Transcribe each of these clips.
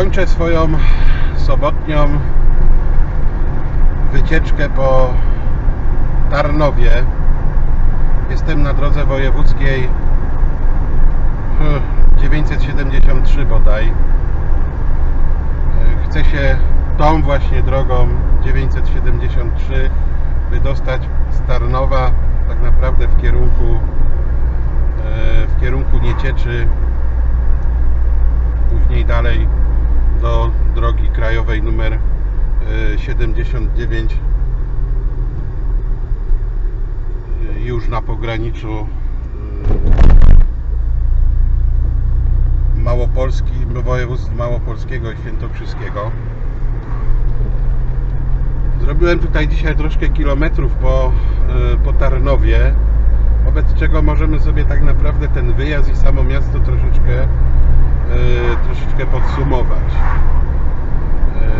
Kończę swoją sobotnią wycieczkę po Tarnowie. Jestem na drodze wojewódzkiej hmm, 973 bodaj. E, Chcę się tą właśnie drogą 973 wydostać z Tarnowa tak naprawdę w kierunku e, w kierunku Niecieczy później dalej do drogi krajowej numer e, 79 e, już na pograniczu e, Małopolski, województw małopolskiego i świętokrzyskiego. Zrobiłem tutaj dzisiaj troszkę kilometrów po, po Tarnowie, wobec czego możemy sobie tak naprawdę ten wyjazd i samo miasto troszeczkę, troszeczkę podsumować. E,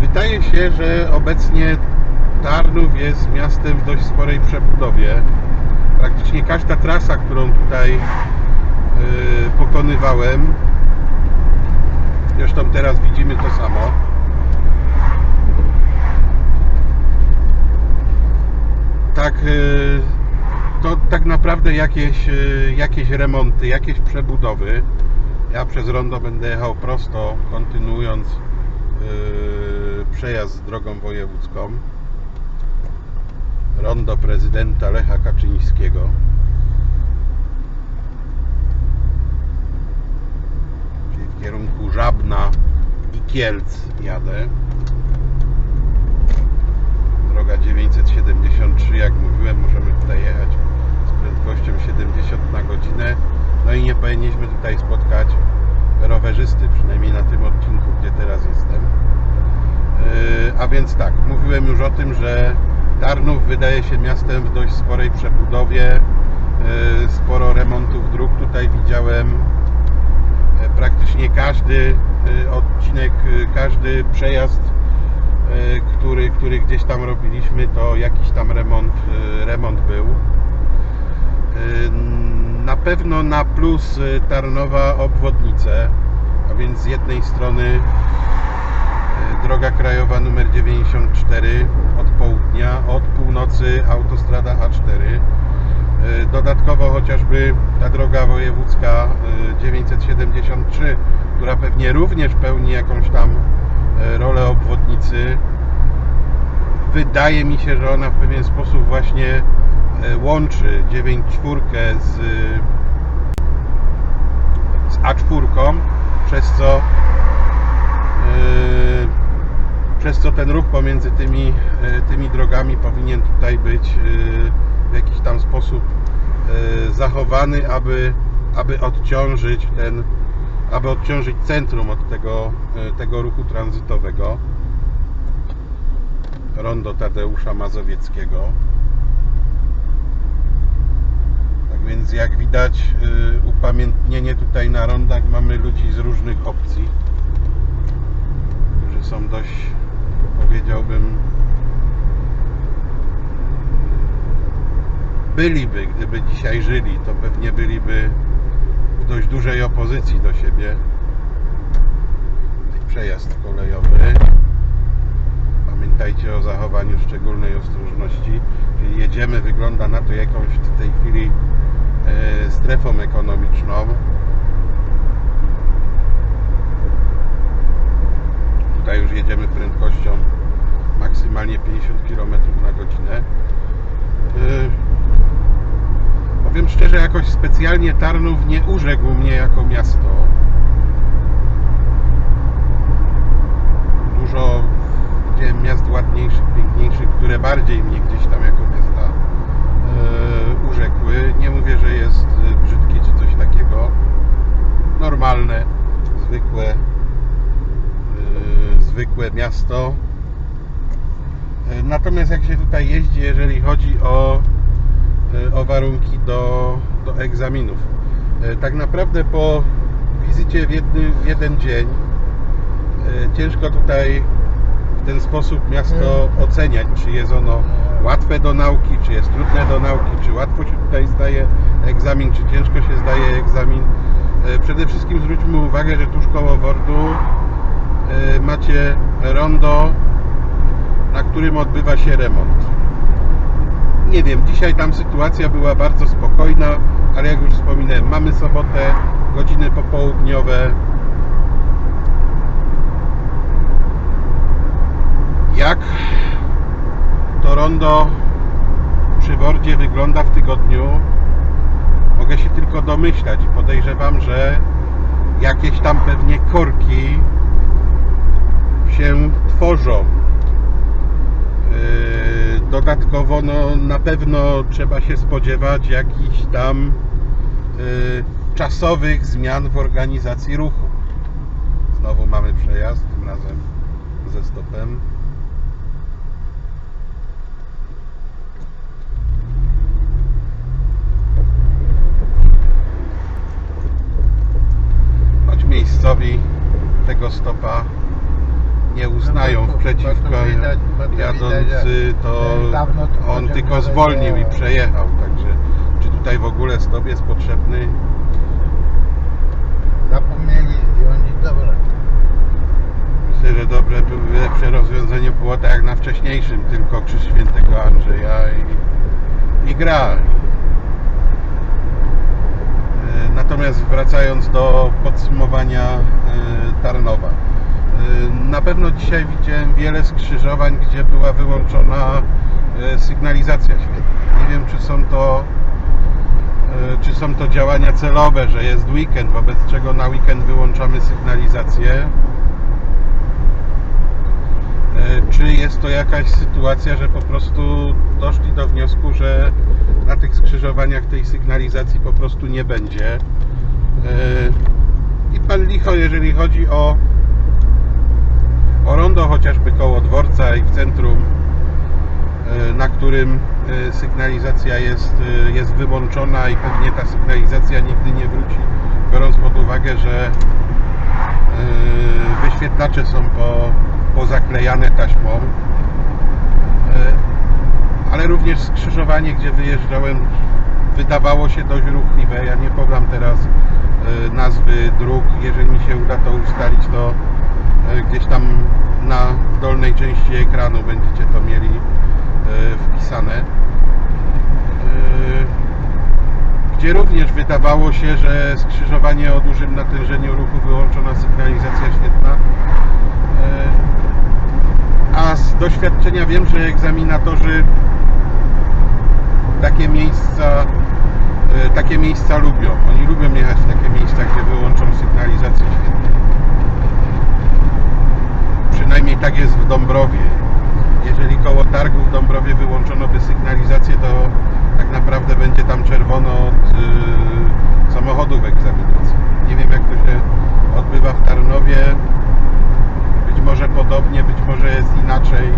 Wydaje się, że obecnie Tarnów jest miastem w dość sporej przebudowie. Praktycznie każda trasa, którą tutaj e, pokonywałem, zresztą teraz widzimy to samo. tak, y, to tak naprawdę jakieś, y, jakieś remonty, jakieś przebudowy. Ja przez rondo będę jechał prosto, kontynuując y, przejazd drogą wojewódzką. Rondo prezydenta Lecha Kaczyńskiego. Czyli w kierunku Żabna i Kielc jadę droga 973, jak mówiłem, możemy tutaj jechać z prędkością 70 na godzinę. Nie powinniśmy tutaj spotkać rowerzysty, przynajmniej na tym odcinku, gdzie teraz jestem. Yy, A więc tak, mówiłem już o tym, że Tarnów wydaje się miastem w dość sporej przebudowie. Yy, Sporo remontów dróg tutaj widziałem. E, Praktycznie każdy odcinek, każdy przejazd który, który gdzieś tam robiliśmy, to jakiś tam remont, remont był. Na pewno na plus e, Tarnowa obwodnice, a więc z jednej strony e, droga krajowa numer 94 od południa, od północy autostrada A4. E, Dodatkowo chociażby ta droga wojewódzka e, 973, która pewnie również pełni jakąś tam rolę obwodnicy. Wydaje mi się, że ona w pewien sposób właśnie łączy 9.4 z, z A4, przez co e, przez co ten ruch pomiędzy tymi, e, tymi drogami powinien tutaj być e, w jakiś tam sposób e, zachowany, aby, aby odciążyć ten, aby odciążyć centrum od tego, e, tego ruchu tranzytowego. Rondo Tadeusza Mazowieckiego. Tak więc jak widać y, upamiętnienie tutaj na rondach mamy ludzi z różnych opcji, którzy są dość powiedziałbym byliby, gdyby dzisiaj żyli, to pewnie byliby w dość dużej opozycji do siebie. Przejazd kolejowy. Pamiętajcie o zachowaniu szczególnej ostrożności. Czyli jedziemy, wygląda na to jakąś w tej chwili e, strefą ekonomiczną. Tutaj już jedziemy prędkością maksymalnie 50 km na godzinę. E, Powiem szczerze, jakoś specjalnie Tarnów nie urzekł mnie jako miasto. Dużo widziałem miast ładniejszych, piękniejszych, które bardziej mnie gdzieś tam jako miasta e, urzekły. Nie mówię, że jest e, brzydkie czy coś takiego. Normalne, zwykłe, e, zwykłe miasto. E, Natomiast jak się tutaj jeździ, jeżeli chodzi o, e, o warunki do, do egzaminów, e, tak naprawdę po wizycie w, w jeden dzień e, ciężko tutaj w ten sposób miasto oceniać, czy jest ono łatwe do nauki, czy jest trudne do nauki, czy łatwo się tutaj zdaje egzamin, czy ciężko się zdaje egzamin. Przede wszystkim zwróćmy uwagę, że tuż koło Wordu macie rondo, na którym odbywa się remont. Nie wiem, dzisiaj tam sytuacja była bardzo spokojna, ale jak już wspominałem, mamy sobotę, godziny popołudniowe. Jak to rondo przy Wordzie wygląda w tygodniu, mogę się tylko domyślać podejrzewam, że jakieś tam pewnie korki się tworzą. Dodatkowo no, na pewno trzeba się spodziewać jakichś tam yy, czasowych zmian w organizacji ruchu. Znowu mamy przejazd, tym razem ze stopem. choć miejscowi tego stopa nie uznają przeciwko jadący, to on tylko zwolnił i przejechał, także czy tutaj w ogóle stop jest potrzebny? Zapomnieli zdjąć i dobra. Myślę, że dobre lepsze rozwiązanie było tak jak na wcześniejszym, tylko krzyż świętego Andrzeja i, i gra. E, Natomiast wracając do podsumowania e, Tarnowa. E, Na pewno dzisiaj widziałem wiele skrzyżowań, gdzie była wyłączona e, sygnalizacja świetna. Nie wiem, czy są to e, czy są to działania celowe, że jest weekend, wobec czego na weekend wyłączamy sygnalizację. Czy jest to jakaś sytuacja, że po prostu doszli do wniosku, że na tych skrzyżowaniach tej sygnalizacji po prostu nie będzie? I pan licho, jeżeli chodzi o, o rondo, chociażby koło dworca i w centrum, e, na którym e, sygnalizacja jest, e, jest wyłączona i pewnie ta sygnalizacja nigdy nie wróci, biorąc pod uwagę, że wyświetlacze są po, pozaklejane taśmą. Ale również skrzyżowanie, gdzie wyjeżdżałem wydawało się dość ruchliwe. Ja nie podam teraz nazwy dróg. Jeżeli mi się uda to ustalić to gdzieś tam na dolnej części ekranu będziecie to mieli yy, wpisane Yy, gdzie również wydawało się, że skrzyżowanie o dużym natężeniu ruchu wyłączona sygnalizacja świetna. E, A z doświadczenia wiem, że egzaminatorzy takie miejsca e, takie miejsca lubią. Oni lubią jechać w takie miejsca, gdzie wyłączą sygnalizację świetną. Przynajmniej tak jest w Dąbrowie. Jeżeli koło targu w Dąbrowie wyłączono by sygnalizację, to tak naprawdę będzie tam czerwono od y, samochodów egzaminacji. Nie wiem jak to się odbywa w Tarnowie. Być może podobnie, być może jest inaczej.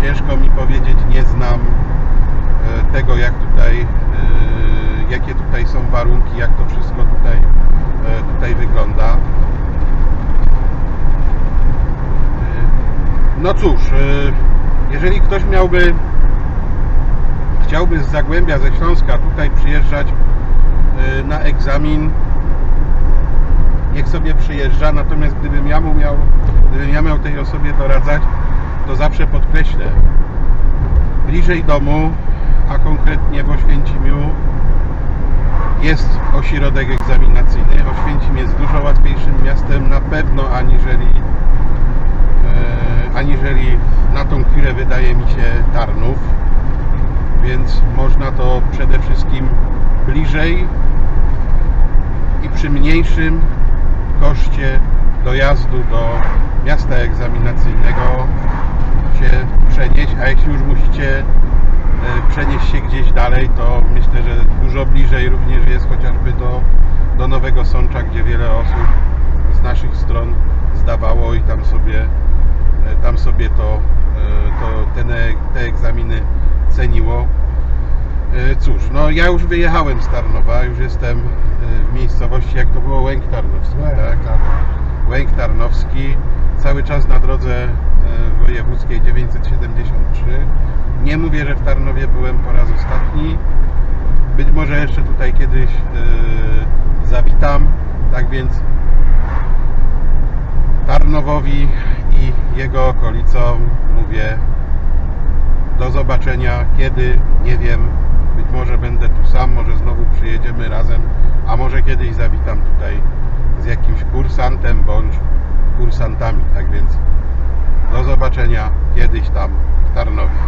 Ciężko mi powiedzieć, nie znam y, tego jak tutaj, y, jakie tutaj są warunki, jak to wszystko tutaj, y, tutaj wygląda. No cóż, y, jeżeli ktoś miałby chciałby z Zagłębia, ze Śląska tutaj przyjeżdżać y, na egzamin, niech sobie przyjeżdża, natomiast gdybym ja mu miał, gdybym ja miał tej osobie doradzać, to zawsze podkreślę, bliżej domu, a konkretnie w Oświęcimiu jest ośrodek egzaminacyjny. Oświęcim jest dużo łatwiejszym miastem na pewno aniżeli aniżeli na tą chwilę wydaje mi się Tarnów więc można to przede wszystkim bliżej i przy mniejszym koszcie dojazdu do miasta egzaminacyjnego się przenieść, a jeśli już musicie e, przenieść się gdzieś dalej, to myślę, że dużo bliżej również jest chociażby do, do Nowego Sącza, gdzie wiele osób z naszych stron zdawało i tam sobie, e, tam sobie to, e, to te, te egzaminy ceniło. E, Cóż, no ja już wyjechałem z Tarnowa, już jestem w miejscowości, jak to było, Łęk Tarnowski, tak? Łęk Tarnowski, cały czas na drodze wojewódzkiej 973. Nie mówię, że w Tarnowie byłem po raz ostatni. Być może jeszcze tutaj kiedyś zawitam. Tak więc Tarnowowi i jego okolicom mówię do zobaczenia kiedy, nie wiem, być może będę tu sam, może znowu przyjedziemy razem, a może kiedyś zawitam tutaj z jakimś kursantem bądź kursantami. Tak więc do zobaczenia kiedyś tam w Tarnowie.